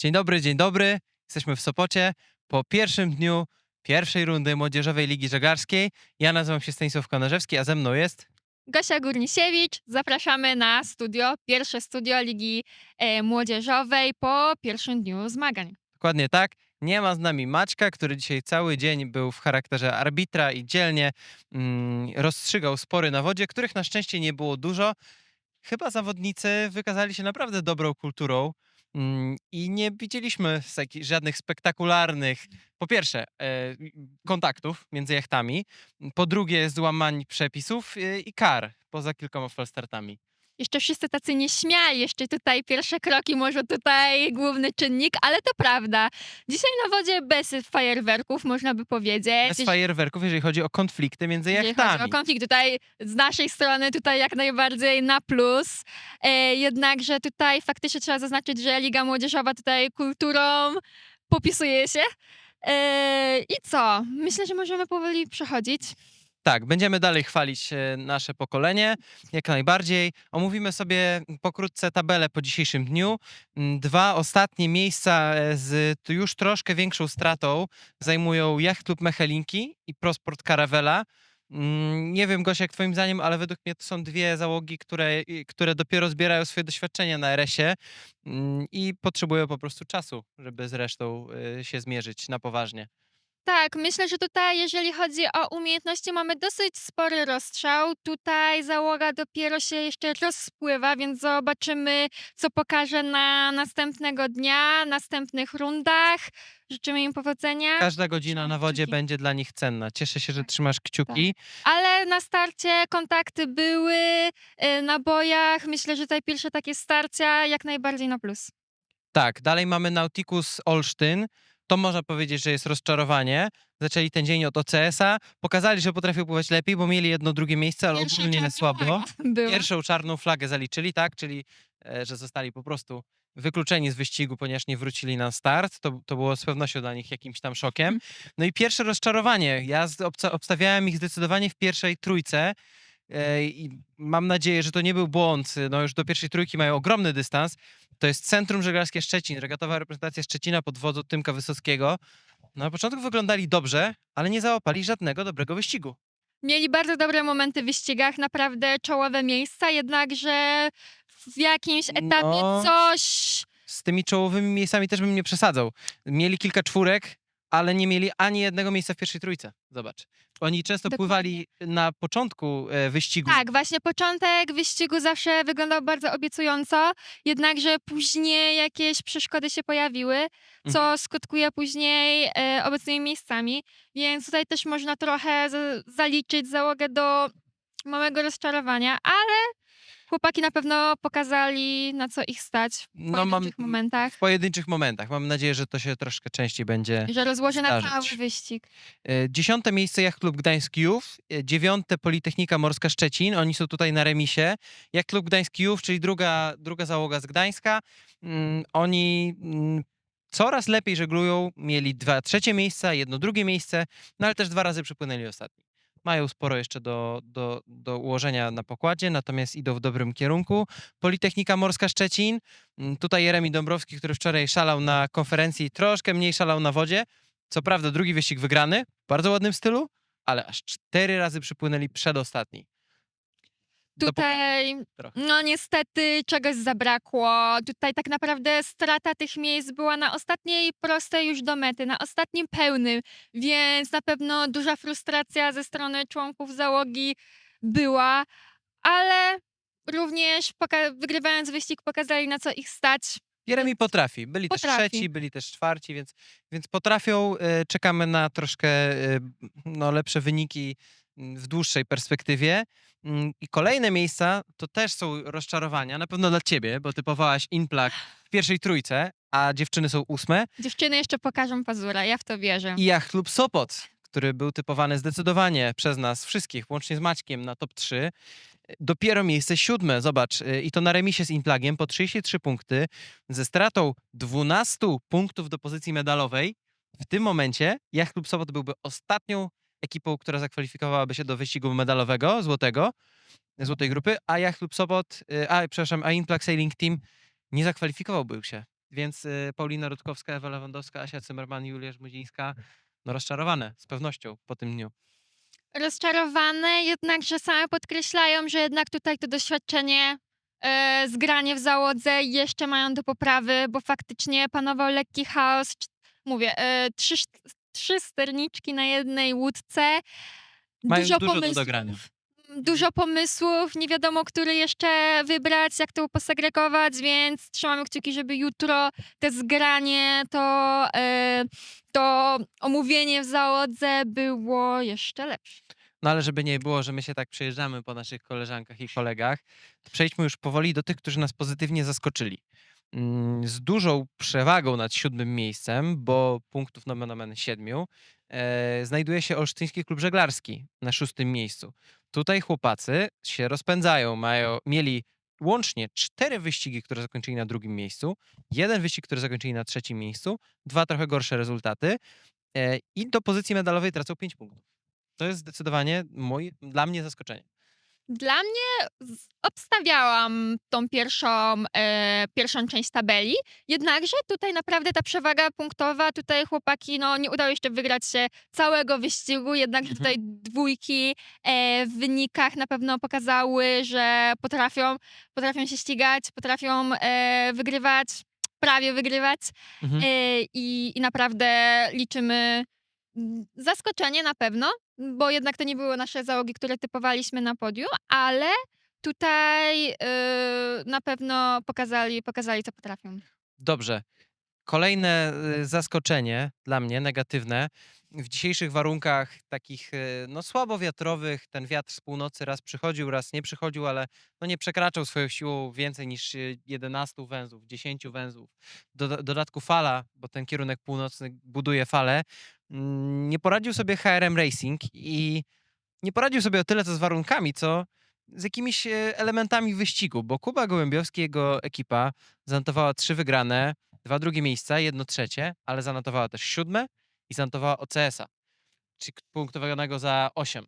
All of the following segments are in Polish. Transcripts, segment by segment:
Dzień dobry, dzień dobry. Jesteśmy w Sopocie po pierwszym dniu pierwszej rundy Młodzieżowej Ligi Żeglarskiej. Ja nazywam się Stanisław Konarzewski, a ze mną jest... Gosia Górnisiewicz, zapraszamy na studio, pierwsze studio Ligi e, Młodzieżowej po pierwszym dniu zmagań. Dokładnie tak. Nie ma z nami Maćka, który dzisiaj cały dzień był w charakterze arbitra i dzielnie mm, rozstrzygał spory na wodzie, których na szczęście nie było dużo. Chyba zawodnicy wykazali się naprawdę dobrą kulturą i nie widzieliśmy żadnych spektakularnych, po pierwsze, e, kontaktów między jachtami, po drugie, złamań przepisów e, i kar poza kilkoma falstartami. Jeszcze wszyscy tacy nieśmiali, jeszcze tutaj pierwsze kroki, może tutaj główny czynnik, ale to prawda. Dzisiaj na wodzie bez fajerwerków, można by powiedzieć. Bez fajerwerków, jeżeli chodzi o konflikty między Jeżeli chodzi jachtami. o konflikt tutaj z naszej strony tutaj jak najbardziej na plus. E, jednakże tutaj faktycznie trzeba zaznaczyć, że Liga Młodzieżowa tutaj kulturą popisuje się. E, I co? Myślę, że możemy powoli przechodzić. Tak, będziemy dalej chwalić e, nasze pokolenie, jak najbardziej. Omówimy sobie pokrótce tabelę po dzisiejszym dniu. Dwa ostatnie miejsca e, z już troszkę większą stratą zajmują Yacht Club Mechelinki i Prosport Caravela. Nie wiem, Gosia, jak twoim zdaniem, ale według mnie to są dwie załogi, które, które dopiero zbierają swoje doświadczenia na RS-ie i potrzebują po prostu czasu, żeby z resztą e, się zmierzyć na poważnie. Tak, myślę, że tutaj, jeżeli chodzi o umiejętności, mamy dosyć spory rozstrzał. Tutaj załoga dopiero się jeszcze rozpływa, więc zobaczymy, co pokaże na następnego dnia, następnych rundach. Życzymy im powodzenia. Każda godzina na wodzie kciuki. będzie dla nich cenna. Cieszę się, że Tak, trzymasz kciuki. Ale na starcie kontakty były y, na bojach. Myślę, że tutaj pierwsze takie starcia jak najbardziej na plus. Tak, dalej mamy Nauticus Olsztyn. To można powiedzieć, że jest rozczarowanie. Zaczęli ten dzień od OCS-a. Pokazali, że potrafią pływać lepiej, bo mieli jedno, drugie miejsce, ale Pierwsza ogólnie słabo. była. Pierwszą czarną flagę zaliczyli, tak? Czyli, e, że zostali po prostu wykluczeni z wyścigu, ponieważ nie wrócili na start. To, to było z pewnością dla nich jakimś tam szokiem. No i pierwsze rozczarowanie. Ja z- obca- obstawiałem ich zdecydowanie w pierwszej trójce. I mam nadzieję, że to nie był błąd. No już do pierwszej trójki mają ogromny dystans. To jest Centrum Żeglarskie Szczecin, regatowa reprezentacja Szczecina pod wodzą Tymka Wysockiego. Na początku wyglądali dobrze, ale nie załapali żadnego dobrego wyścigu. Mieli bardzo dobre momenty w wyścigach, naprawdę czołowe miejsca, jednakże w jakimś etapie No. coś. Z tymi czołowymi miejscami też bym nie przesadzał. Mieli kilka czwórek, ale nie mieli ani jednego miejsca w pierwszej trójce. Zobacz. Oni często Dokładnie. pływali na początku e, wyścigu. Tak, właśnie początek wyścigu zawsze wyglądał bardzo obiecująco, jednakże później jakieś przeszkody się pojawiły, co Mhm. skutkuje później e, obecnymi miejscami, więc tutaj też można trochę zaliczyć załogę do małego rozczarowania, ale chłopaki na pewno pokazali, na co ich stać w No, mam- pojedynczych momentach, W pojedynczych momentach. Mam nadzieję, że to się troszkę częściej będzie. że rozłoży na cały wyścig. E, Dziesiąte miejsce Yacht Klub Gdańsk Youth, e, dziewiąte Politechnika Morska Szczecin, oni są tutaj na remisie. Yacht Klub Gdańsk Youth, czyli druga, druga załoga z Gdańska, mm, oni mm, coraz lepiej żeglują, mieli dwa trzecie miejsca, jedno drugie miejsce, no ale też dwa razy przypłynęli ostatni. Mają sporo jeszcze do, do, do ułożenia na pokładzie, natomiast idą w dobrym kierunku. Politechnika Morska Szczecin, mm, tutaj Jeremi Dąbrowski, który wczoraj szalał na konferencji, troszkę mniej szalał na wodzie, co prawda drugi wyścig wygrany, w bardzo ładnym stylu, ale aż cztery razy przypłynęli przedostatni. Tutaj, no niestety czegoś zabrakło. Tutaj tak naprawdę strata tych miejsc była na ostatniej prostej już do mety, na ostatnim pełnym, więc na pewno duża frustracja ze strony członków załogi była, ale również wygrywając wyścig pokazali na co ich stać. Jeremi potrafi. Byli też Potrafi. trzeci, byli też czwarci, więc, więc potrafią. e, Czekamy na troszkę e, no, lepsze wyniki mm, w dłuższej perspektywie. Mm, I kolejne miejsca to też są rozczarowania, na pewno dla ciebie, bo typowałaś Inplak w pierwszej trójce, a dziewczyny są ósme. Dziewczyny jeszcze pokażą pazura, ja w to wierzę. I Yacht Klub Sopot, który był typowany zdecydowanie przez nas wszystkich, łącznie z Maćkiem na top 3. Dopiero miejsce siódme, zobacz, y, i to na remisie z Inplagiem po 33 punkty, ze stratą 12 punktów do pozycji medalowej. W tym momencie Yacht Klub Sopot byłby ostatnią ekipą, która zakwalifikowałaby się do wyścigu medalowego, złotego, złotej grupy, a Yacht Klub Sopot, y, a przepraszam, a Inplag Sailing Team nie zakwalifikowałby się Więc y, Paulina Rutkowska, Ewa Lewandowska, Asia Cymerman, Julia Żmudzińska, no rozczarowane z pewnością po tym dniu. Rozczarowane, jednakże same podkreślają, że jednak tutaj to doświadczenie, e, zgranie w załodze jeszcze mają do poprawy, bo faktycznie panował lekki chaos. Mówię, e, trzy, trzy sterniczki na jednej łódce. Mają dużo, dużo do pomysłów. dogrania. Dużo pomysłów, nie wiadomo, który jeszcze wybrać, jak to posegregować, więc trzymamy kciuki, żeby jutro te zgranie, to, e, to omówienie w załodze było jeszcze lepsze. No ale żeby nie było, że my się tak przejeżdżamy po naszych koleżankach i kolegach, to przejdźmy już powoli do tych, którzy nas pozytywnie zaskoczyli. Mm, Z dużą przewagą nad siódmym miejscem, bo punktów nomen omen siedmiu, e, znajduje się Olsztyński Klub Żeglarski na szóstym miejscu. Tutaj chłopacy się rozpędzają, mają, mieli łącznie cztery wyścigi, które zakończyli na drugim miejscu, jeden wyścig, który zakończyli na trzecim miejscu, dwa trochę gorsze rezultaty e, i do pozycji medalowej tracą pięć punktów. To jest zdecydowanie mój, dla mnie zaskoczenie. Dla mnie obstawiałam tą pierwszą, e, pierwszą część tabeli, jednakże tutaj naprawdę ta przewaga punktowa, tutaj chłopaki no, nie udało jeszcze wygrać się całego wyścigu, jednakże Mhm. tutaj dwójki e, w wynikach na pewno pokazały, że potrafią, potrafią się ścigać, potrafią e, wygrywać, prawie wygrywać Mhm. e, i, i naprawdę liczymy zaskoczenie na pewno, bo jednak to nie były nasze załogi, które typowaliśmy na podium, ale tutaj yy, na pewno pokazali, pokazali, co potrafią. Dobrze. Kolejne y, zaskoczenie dla mnie, negatywne. W dzisiejszych warunkach takich y, no, słabo wiatrowych, ten wiatr z północy raz przychodził, raz nie przychodził, ale no, nie przekraczał swoją siłą więcej niż y, 11 węzłów, 10 węzłów. Do dodatku fala, bo ten kierunek północny buduje falę. Mm, Nie poradził sobie HRM Racing i nie poradził sobie o tyle co z warunkami, co z jakimiś e, elementami wyścigu, bo Kuba Gołębiowski jego ekipa zanotowała trzy wygrane, dwa drugie miejsca, jedno trzecie, ale zanotowała też siódme i zanotowała OCS-a, czyli punktowanego za 8,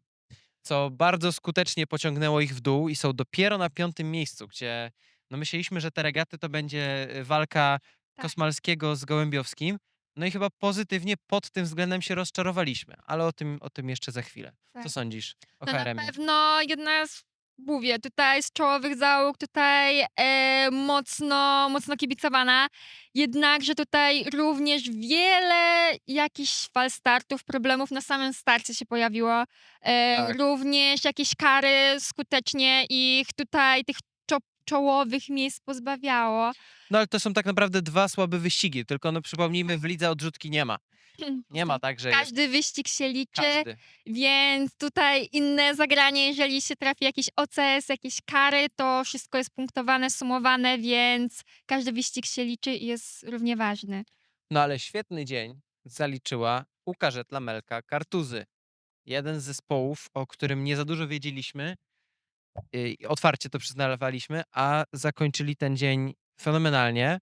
co bardzo skutecznie pociągnęło ich w dół i są dopiero na piątym miejscu, gdzie no myśleliśmy, że te regaty to będzie e, walka Tak. Kosmalskiego z Gołębiowskim, no i chyba pozytywnie pod tym względem się rozczarowaliśmy, ale o tym, o tym jeszcze za chwilę. Tak. Co sądzisz o No na pewno jedna z, mówię, tutaj z czołowych załóg, tutaj e, mocno, mocno kibicowana. Jednakże tutaj również wiele jakichś fal startów, problemów na samym starcie się pojawiło. E, Tak. Również jakieś kary skutecznie ich tutaj, tych czołowych miejsc pozbawiało. No ale to są tak naprawdę dwa słabe wyścigi, tylko no przypomnijmy, w lidze odrzutki nie ma. Nie ma tak, że jest Każdy wyścig się liczy. każdy. Więc tutaj inne zagranie, jeżeli się trafi jakiś OCS, jakieś kary, to wszystko jest punktowane, sumowane, więc każdy wyścig się liczy i jest równie ważny. No ale świetny dzień zaliczyła Łukarzet Lamelka Kartuzy. Jeden z zespołów, o którym nie za dużo wiedzieliśmy, otwarcie to przyznawaliśmy, a zakończyli ten dzień fenomenalnie.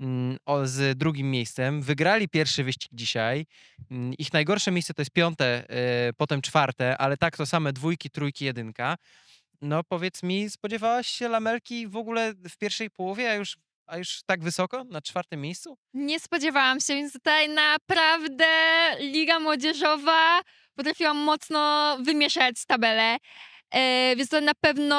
mm, z drugim miejscem. Wygrali pierwszy wyścig dzisiaj. Mm, Ich najgorsze miejsce to jest piąte, y, potem czwarte, ale tak to same dwójki, trójki, jedynka. No powiedz mi, spodziewałaś się Lamelki w ogóle w pierwszej połowie, a już, a już tak wysoko, na czwartym miejscu? Nie spodziewałam się, więc tutaj naprawdę Liga Młodzieżowa potrafiła mocno wymieszać tabelę. E, więc to na pewno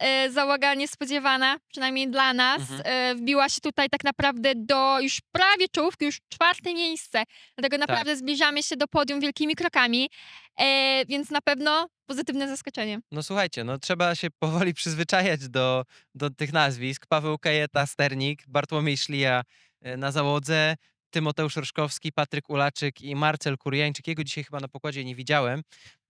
e, załoga niespodziewana, przynajmniej dla nas. Mhm. E, wbiła się tutaj tak naprawdę do już prawie czołówki, już czwarte miejsce. Dlatego naprawdę zbliżamy się do podium wielkimi krokami, e, więc na pewno pozytywne zaskoczenie. No słuchajcie, no trzeba się powoli przyzwyczajać do, do tych nazwisk. Paweł Kajeta, Sternik, Bartłomiej Szlija e, na załodze, Tymoteusz Roszkowski, Patryk Ulaczyk i Marcel Kurjańczyk. Jego dzisiaj chyba na pokładzie nie widziałem.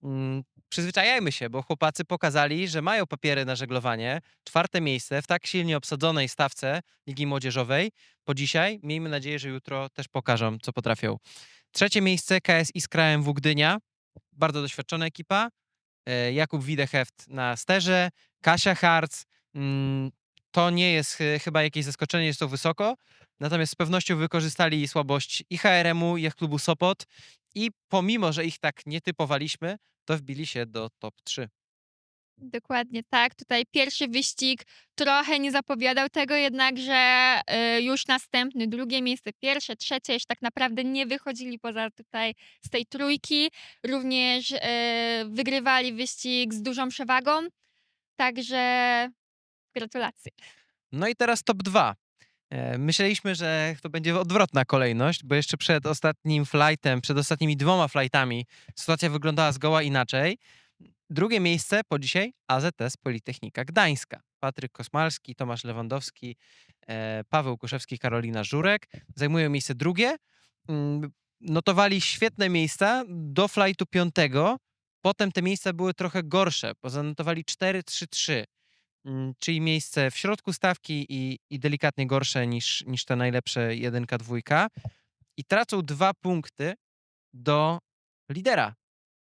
Mm, Przyzwyczajajmy się, bo chłopacy pokazali, że mają papiery na żeglowanie. Czwarte miejsce w tak silnie obsadzonej stawce Ligi Młodzieżowej. Po dzisiaj miejmy nadzieję, że jutro też pokażą, co potrafią. Trzecie miejsce KS Iskra MW Gdynia. Bardzo doświadczona ekipa. E, Jakub Widecheft na sterze, Kasia Harc. mm, To nie jest chy- chyba jakieś zaskoczenie, jest to wysoko. Natomiast z pewnością wykorzystali słabość i HRM-u, i klubu Sopot. I pomimo, że ich tak nie typowaliśmy, to wbili się do top 3. Dokładnie tak. Tutaj pierwszy wyścig trochę nie zapowiadał tego, jednakże y, już następny, drugie miejsce, pierwsze, trzecie, już tak naprawdę nie wychodzili poza tutaj z tej trójki. Również y, wygrywali wyścig z dużą przewagą. Także gratulacje. No i teraz top 2. E, Myśleliśmy, że to będzie odwrotna kolejność, bo jeszcze przed ostatnim flightem, przed ostatnimi dwoma flightami sytuacja wyglądała zgoła inaczej. Drugie miejsce po dzisiaj AZS Politechnika Gdańska. Patryk Kosmalski, Tomasz Lewandowski, e, Paweł Kuszewski, Karolina Żurek zajmują miejsce drugie. Mm, Notowali świetne miejsca do flightu piątego. Potem te miejsca były trochę gorsze, bo zanotowali 4-3-3 mm, czyli miejsce w środku stawki i, i delikatnie gorsze niż, niż te najlepsze jedynka, dwójka. I tracą dwa punkty do lidera.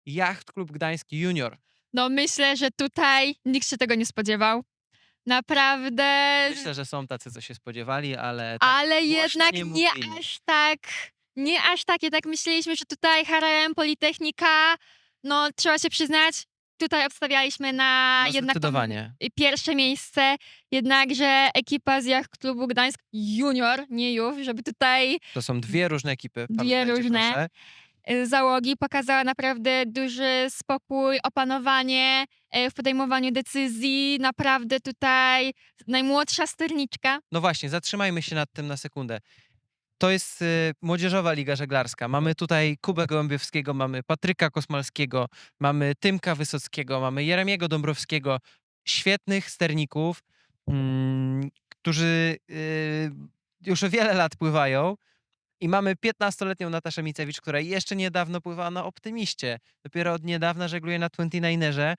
Jacht Klub Gdański Junior. No myślę, że tutaj nikt się tego nie spodziewał. Naprawdę, Myślę, że są tacy, co się spodziewali, ale tak, ale jednak nie nie mówili. aż tak, nie aż tak. Jednak myśleliśmy, że tutaj HRM Politechnika, no trzeba się przyznać, tutaj obstawialiśmy na no, jednak pierwsze miejsce, jednakże ekipa z Jacht Klubu Gdańsk Junior, nie już, żeby tutaj To są dwie różne ekipy. Dwie różne. proszę. y, załogi pokazała naprawdę duży spokój, opanowanie y, w podejmowaniu decyzji. Naprawdę tutaj najmłodsza sterniczka. No właśnie, zatrzymajmy się nad tym na sekundę. To jest y, Młodzieżowa Liga Żeglarska. Mamy tutaj Kubę Gołębiowskiego, mamy Patryka Kosmalskiego, mamy Tymka Wysockiego, mamy Jeremiego Dąbrowskiego. Świetnych sterników, mm, którzy y, już wiele lat pływają. I mamy 15-letnią Nataszę Micewicz, która jeszcze niedawno pływała na Optymiście. Dopiero od niedawna żegluje na 29erze.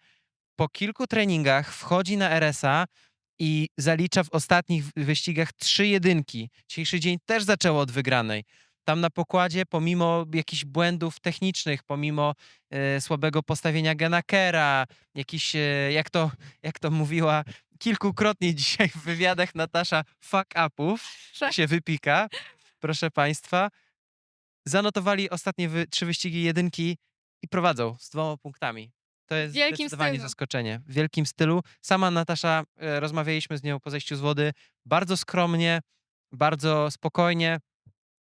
Po kilku treningach wchodzi na RSA i zalicza w ostatnich wyścigach trzy jedynki. Dzisiejszy dzień też zaczęło od wygranej. Tam na pokładzie, pomimo jakichś błędów technicznych, pomimo e, słabego postawienia Genakera, jakiś, e, jak, to, jak to mówiła kilkukrotnie dzisiaj w wywiadach Natasza, fuck upów, się wypika, proszę Państwa. Zanotowali ostatnie wy, trzy wyścigi jedynki i prowadzą z dwoma punktami. To jest wielkim zdecydowanie stylu. zaskoczenie. W wielkim stylu. Sama Natasza, e, rozmawialiśmy z nią po zejściu z wody, bardzo skromnie, bardzo spokojnie,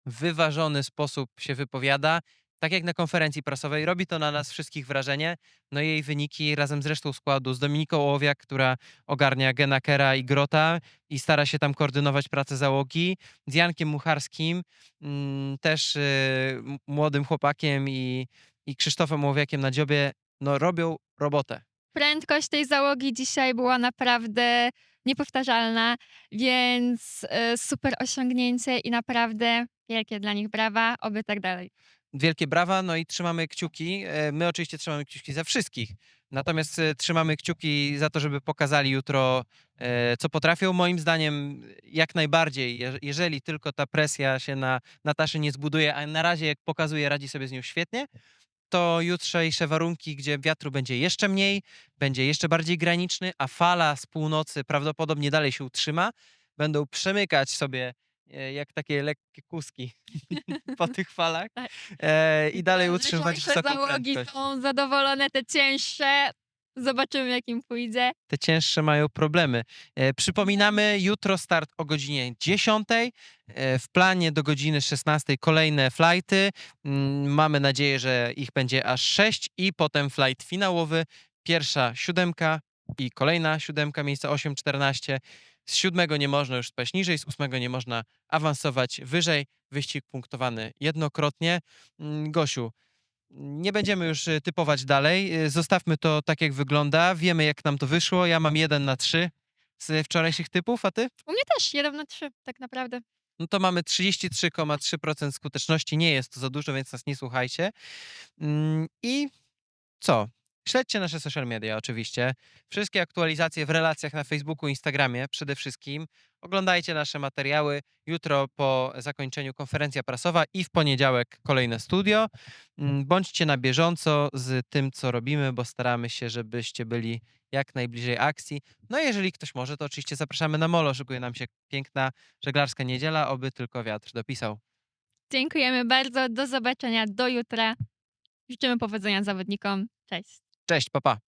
w wyważony sposób się wypowiada. Tak jak na konferencji prasowej, robi to na nas wszystkich wrażenie. No i jej wyniki razem z resztą składu, z Dominiką Ołowiak, która ogarnia Genakera i Grota i stara się tam koordynować pracę załogi, z Jankiem Mucharskim, mm, też y, m- młodym chłopakiem i, i Krzysztofem Ołowiakiem na dziobie, no robią robotę. Prędkość tej załogi dzisiaj była naprawdę niepowtarzalna, więc y, super osiągnięcie i naprawdę wielkie dla nich brawa, oby tak dalej. Wielkie brawa, no i trzymamy kciuki. E, My oczywiście trzymamy kciuki za wszystkich. Natomiast e, trzymamy kciuki za to, żeby pokazali jutro, e, co potrafią. Moim zdaniem, jak najbardziej, je- jeżeli tylko ta presja się na Nataszy nie zbuduje, a na razie, jak pokazuje, radzi sobie z nią świetnie, to jutrzejsze warunki, gdzie wiatru będzie jeszcze mniej, będzie jeszcze bardziej graniczny, a fala z północy prawdopodobnie dalej się utrzyma, będą przemykać sobie e, jak takie lekkie kuski po tych falach Tak. e, i dalej utrzymywać wysoką załogi prędkość. są zadowolone, te cięższe. Zobaczymy, jak im pójdzie. Te cięższe mają problemy. E, przypominamy, jutro start o godzinie 10. E, w planie do godziny 16 kolejne flighty. Mm, Mamy nadzieję, że ich będzie aż 6 i potem flight finałowy. Pierwsza siódemka i kolejna siódemka, miejsce 8-14. Z siódmego nie można już spaść niżej, z ósmego nie można awansować wyżej. Wyścig punktowany jednokrotnie. Mm, Gosiu, nie będziemy już y, typować dalej. y, Zostawmy to tak, jak wygląda. Wiemy, jak nam to wyszło. Ja mam jeden na trzy z wczorajszych typów, a ty? U mnie też 1 na 3, tak naprawdę. No to mamy 33,3% skuteczności. Nie jest to za dużo, więc nas nie słuchajcie. Mm, I co? Śledźcie nasze social media oczywiście. Wszystkie aktualizacje w relacjach na Facebooku, Instagramie przede wszystkim. Oglądajcie nasze materiały. Jutro po zakończeniu konferencja prasowa i w poniedziałek kolejne studio. Mm, Bądźcie na bieżąco z tym, co robimy, bo staramy się, żebyście byli jak najbliżej akcji. No i jeżeli ktoś może, to oczywiście zapraszamy na molo. Szykuje nam się piękna żeglarska niedziela, oby tylko wiatr dopisał. Dziękujemy bardzo. Do zobaczenia do jutra. Życzymy powodzenia zawodnikom. Cześć. Cześć, papa. Pa.